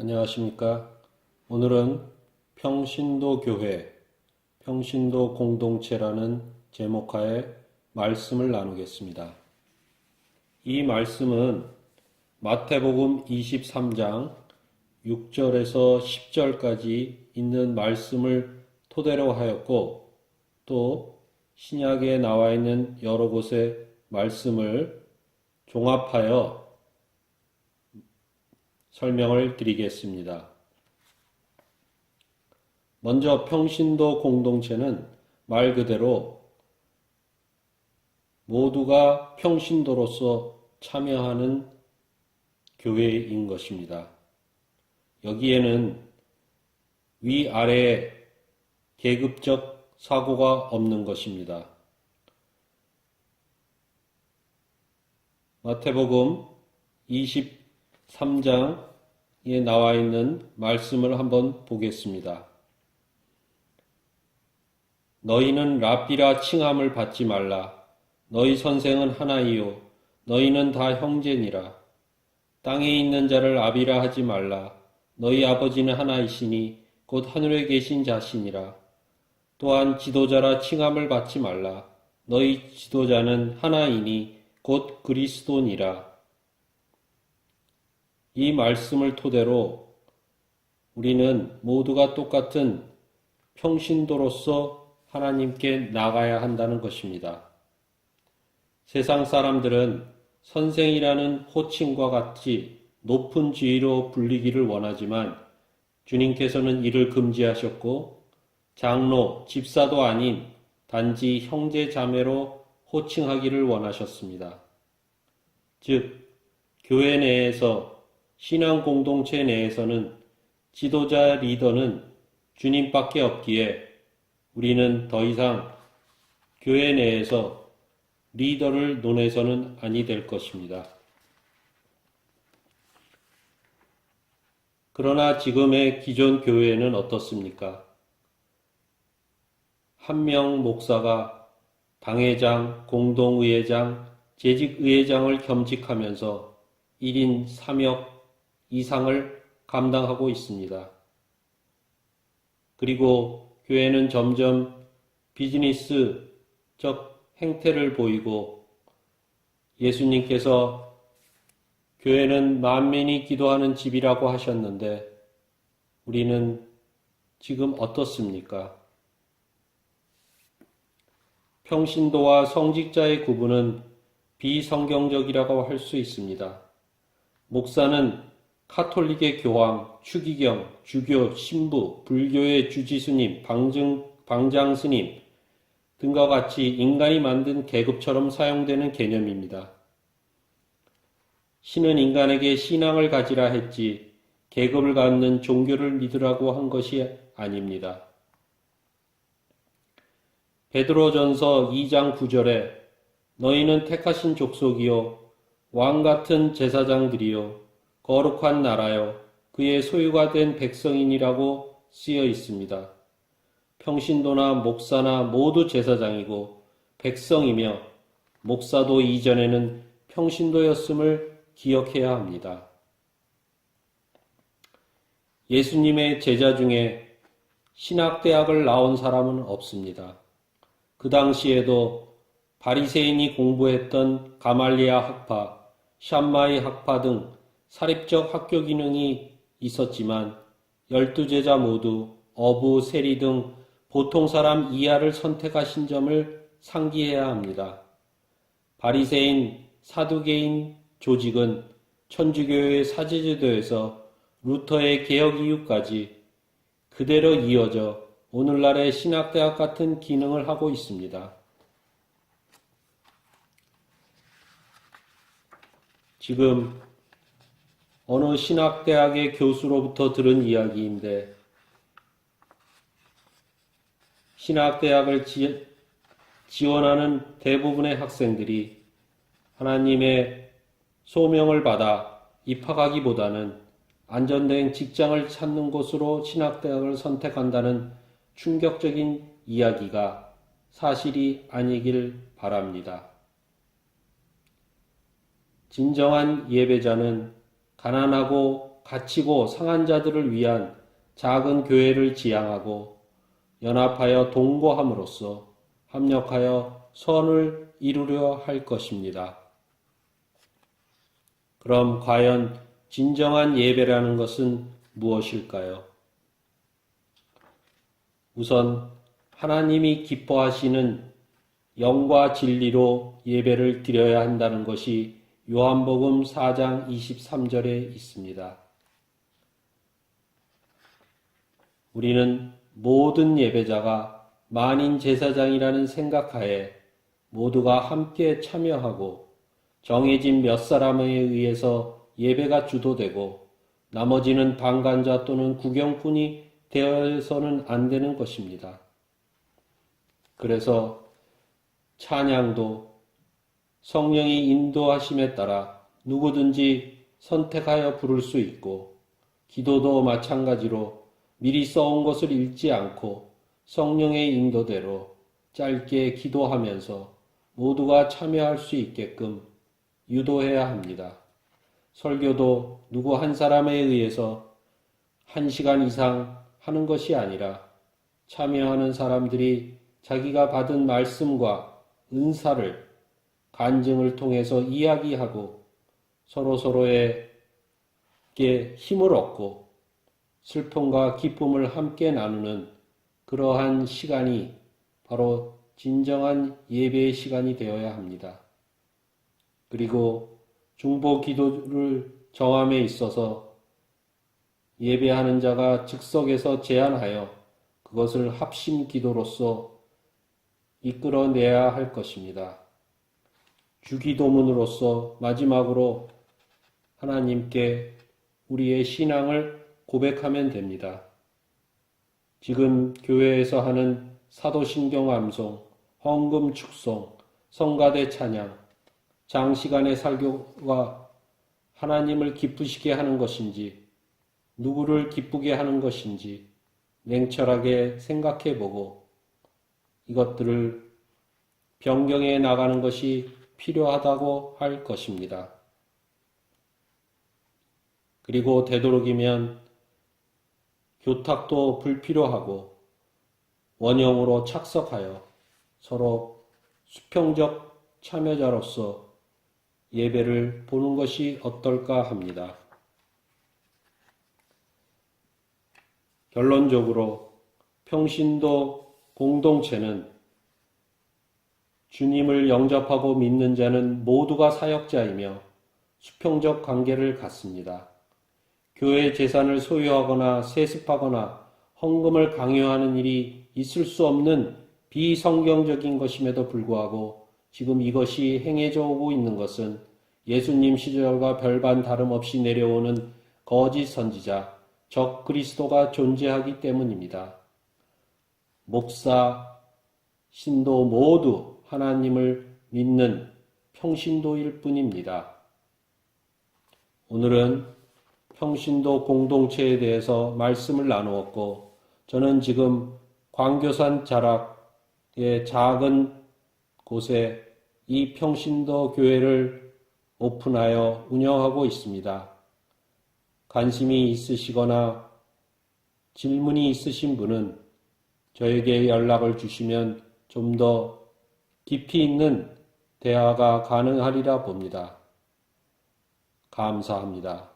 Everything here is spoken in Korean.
안녕하십니까. 오늘은 평신도 교회, 평신도 공동체라는 제목하에 말씀을 나누겠습니다. 이 말씀은 마태복음 23장 6절에서 10절까지 있는 말씀을 토대로 하였고 또 신약에 나와 있는 여러 곳의 말씀을 종합하여 설명을 드리겠습니다. 먼저 평신도 공동체는 말 그대로 모두가 평신도로서 참여하는 교회인 것입니다. 여기에는 위아래 계급적 사고가 없는 것입니다. 마태복음 23장 에 나와 있는 말씀을 한번 보겠습니다. 너희는 랍비라 칭함을 받지 말라. 너희 선생은 하나이요. 너희는 다 형제니라. 땅에 있는 자를 아비라 하지 말라. 너희 아버지는 하나이시니 곧 하늘에 계신 자시니라. 또한 지도자라 칭함을 받지 말라. 너희 지도자는 하나이니 곧 그리스도니라. 이 말씀을 토대로 우리는 모두가 똑같은 평신도로서 하나님께 나가야 한다는 것입니다. 세상 사람들은 선생이라는 호칭과 같이 높은 지위로 불리기를 원하지만 주님께서는 이를 금지하셨고 장로, 집사도 아닌 단지 형제 자매로 호칭하기를 원하셨습니다. 즉, 교회 내에서 신앙 공동체 내에서는 지도자 리더는 주님밖에 없기에 우리는 더 이상 교회 내에서 리더를 논해서는 아니 될 것입니다. 그러나 지금의 기존 교회는 어떻습니까? 한 명 목사가 당회장, 공동의회장, 재직의회장을 겸직하면서 1인 3역 이상을 감당하고 있습니다. 그리고 교회는 점점 비즈니스적 행태를 보이고 예수님께서 교회는 만민이 기도하는 집이라고 하셨는데 우리는 지금 어떻습니까? 평신도와 성직자의 구분은 비성경적이라고 할 수 있습니다. 목사는 카톨릭의 교황, 추기경, 주교, 신부, 불교의 주지스님, 방증, 방장스님 등과 같이 인간이 만든 계급처럼 사용되는 개념입니다. 신은 인간에게 신앙을 가지라 했지 계급을 갖는 종교를 믿으라고 한 것이 아닙니다. 베드로전서 2장 9절에 너희는 택하신 족속이요 왕 같은 제사장들이요 거룩한 나라요 그의 소유가 된 백성인이라고 쓰여 있습니다. 평신도나 목사나 모두 제사장이고 백성이며 목사도 이전에는 평신도였음을 기억해야 합니다. 예수님의 제자 중에 신학대학을 나온 사람은 없습니다. 그 당시에도 바리새인이 공부했던 가말리아 학파, 샴마이 학파 등 사립적 학교 기능이 있었지만 열두 제자 모두 어부, 세리 등 보통 사람 이하를 선택하신 점을 상기해야 합니다. 바리새인, 사두개인 조직은 천주교의 사제제도에서 루터의 개혁 이후까지 그대로 이어져 오늘날의 신학대학 같은 기능을 하고 있습니다. 지금 어느 신학대학의 교수로부터 들은 이야기인데 신학대학을 지, 지원하는 대부분의 학생들이 하나님의 소명을 받아 입학하기보다는 안전된 직장을 찾는 곳으로 신학대학을 선택한다는 충격적인 이야기가 사실이 아니길 바랍니다. 진정한 예배자는 가난하고 갇히고 상한 자들을 위한 작은 교회를 지향하고 연합하여 동거함으로써 합력하여 선을 이루려 할 것입니다. 그럼 과연 진정한 예배라는 것은 무엇일까요? 우선 하나님이 기뻐하시는 영과 진리로 예배를 드려야 한다는 것이 요한복음 4장 23절에 있습니다. 우리는 모든 예배자가 만인 제사장이라는 생각하에 모두가 함께 참여하고 정해진 몇 사람에 의해서 예배가 주도되고 나머지는 방관자 또는 구경꾼이 되어서는 안 되는 것입니다. 그래서 찬양도 성령이 인도하심에 따라 누구든지 선택하여 부를 수 있고 기도도 마찬가지로 미리 써온 것을 읽지 않고 성령의 인도대로 짧게 기도하면서 모두가 참여할 수 있게끔 유도해야 합니다. 설교도 누구 한 사람에 의해서 한 시간 이상 하는 것이 아니라 참여하는 사람들이 자기가 받은 말씀과 은사를 간증을 통해서 이야기하고 서로서로에게 힘을 얻고 슬픔과 기쁨을 함께 나누는 그러한 시간이 바로 진정한 예배의 시간이 되어야 합니다. 그리고 중보 기도를 정함에 있어서 예배하는 자가 즉석에서 제안하여 그것을 합심 기도로서 이끌어내야 할 것입니다. 주기도문으로서 마지막으로 하나님께 우리의 신앙을 고백하면 됩니다. 지금 교회에서 하는 사도신경 암송, 헌금 축송, 성가대 찬양, 장시간의 설교가 하나님을 기쁘시게 하는 것인지, 누구를 기쁘게 하는 것인지 냉철하게 생각해 보고 이것들을 변경해 나가는 것이 필요하다고 할 것입니다. 그리고 되도록이면 교탁도 불필요하고 원형으로 착석하여 서로 수평적 참여자로서 예배를 보는 것이 어떨까 합니다. 결론적으로 평신도 공동체는 주님을 영접하고 믿는 자는 모두가 사역자이며 수평적 관계를 갖습니다. 교회 재산을 소유하거나 세습하거나 헌금을 강요하는 일이 있을 수 없는 비성경적인 것임에도 불구하고 지금 이것이 행해져 오고 있는 것은 예수님 시절과 별반 다름없이 내려오는 거짓 선지자, 적 그리스도가 존재하기 때문입니다. 목사, 신도 모두 하나님을 믿는 평신도일 뿐입니다. 오늘은 평신도 공동체에 대해서 말씀을 나누었고, 저는 지금 광교산 자락의 작은 곳에 이 평신도 교회를 오픈하여 운영하고 있습니다. 관심이 있으시거나 질문이 있으신 분은 저에게 연락을 주시면 좀더 깊이 있는 대화가 가능하리라 봅니다. 감사합니다.